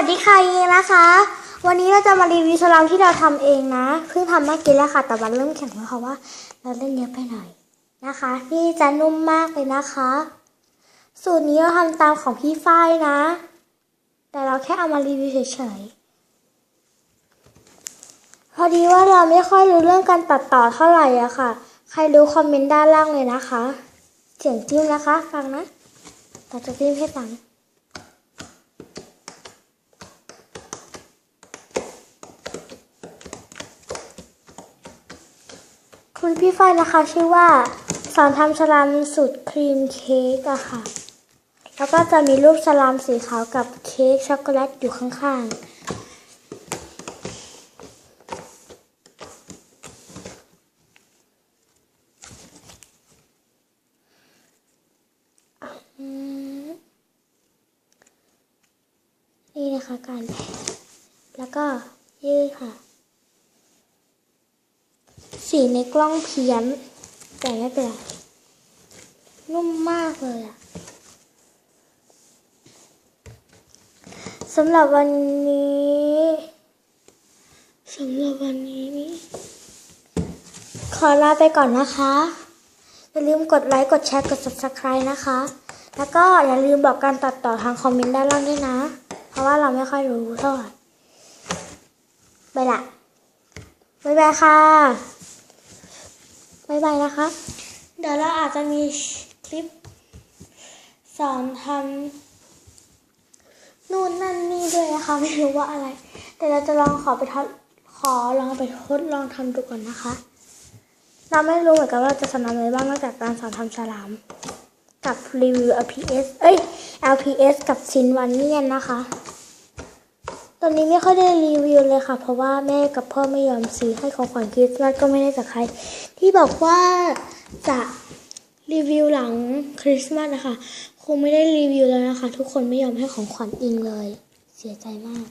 วัสดีค่ะยิงนะคะ วันนี้เราจะมารีวิวสลามที่เราทำเองนะเพิ่งทำเมื่อกี้แล้วค่ะ แต่วันเริ่มแข็งแล้วค่ะว่า เราเล่นเยอะไปหน่อยนะคะ นี่จะนุ่มมากเลยนะคะ สูตรนี้เราทำตามของพี่ฝ้ายนะ แต่เราแค่เอามารีวิวเฉยๆพอดีว่าเราไม่ค่อยรู้เรื่องการตัดต่อเท่าไหร่อะค่ะ ใครรู้คอมเมนต์ด้านล่างเลยนะคะ เสียงจิ้มนะคะ ฟังนะเราจะจิ้มให้ฟัง คุณพี่ฝ้ายนะคะ ชื่อว่าสอนทำสลามสูตรครีมเค้กอะค่ะ แล้วก็จะมีรูปสลามสีขาวกับเค้กช็อกโกแลตอยู่ข้างๆอืมนี่นะคะการแล้วก็ยืดค่ะ สีในกล้องเพี้ยน แต่ไม่เป็นไร นุ่มมากเลยอะสำหรับวันนี้สำหรับวันนี้ ขอลาไปก่อนนะคะ อย่าลืมกดไลค์ กดแชร์ กด subscribe นะคะ แล้วก็อย่าลืมบอกการตัดต่อทางคอมเมนต์ด้านล่างด้วยนะ เพราะว่าเราไม่ค่อยรู้เท่าไหร่ไปละบ๊ายบายค่ะ บายบายนะคะ เดี๋ยวเราอาจจะมีคลิปสอนทำนู่นนั่นนี่ด้วยนะคะ ไม่รู้ว่าอะไร แต่เราจะลองขอไปทดขอลองไปทดลองทำดูก่อนนะคะ เราไม่รู้เหมือนกันว่าจะสอนอะไรบ้างนอกจากการสอนทำฉลาม กับรีวิว LPS เอ้ย LPS กับซินวันเนียนนะคะ ตอนนี้ไม่ค่อยได้รีวิวเลยค่ะ เพราะว่าแม่กับพ่อไม่ยอมซื้อให้ของขวัญคริสต์มาสก็ไม่ได้จากใคร ที่บอกว่าจะรีวิวหลังคริสต์มาสนะคะคงไม่ได้รีวิวแล้วนะคะ ทุกคนไม่ยอมให้ของขวัญอิงเลย เสียใจมาก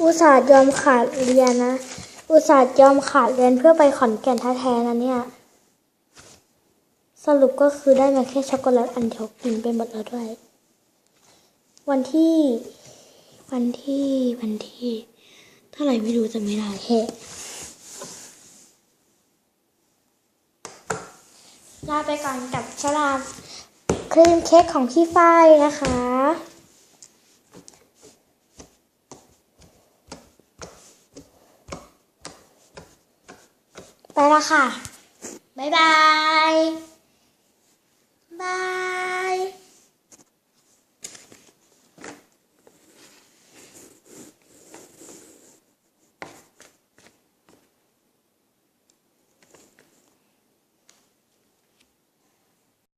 อุตส่าห์ยอมขาดเรียนนะ อุตส่าห์ยอมขาดเรียนเพื่อไปขอนแก่นแท้ๆนะเนี่ย สรุปก็คือได้มาแค่ช็อกโกแลตอันเดียวกินไปหมดแล้วด้วย วันที่ วันที่วันที่เท่าไหร่ไม่รู้จะไม่ได้เฮลาไปก่อนกับชลามครีมเค้กของพี่ฝ้ายนะคะไปละค่ะ บ๊ายบาย บาย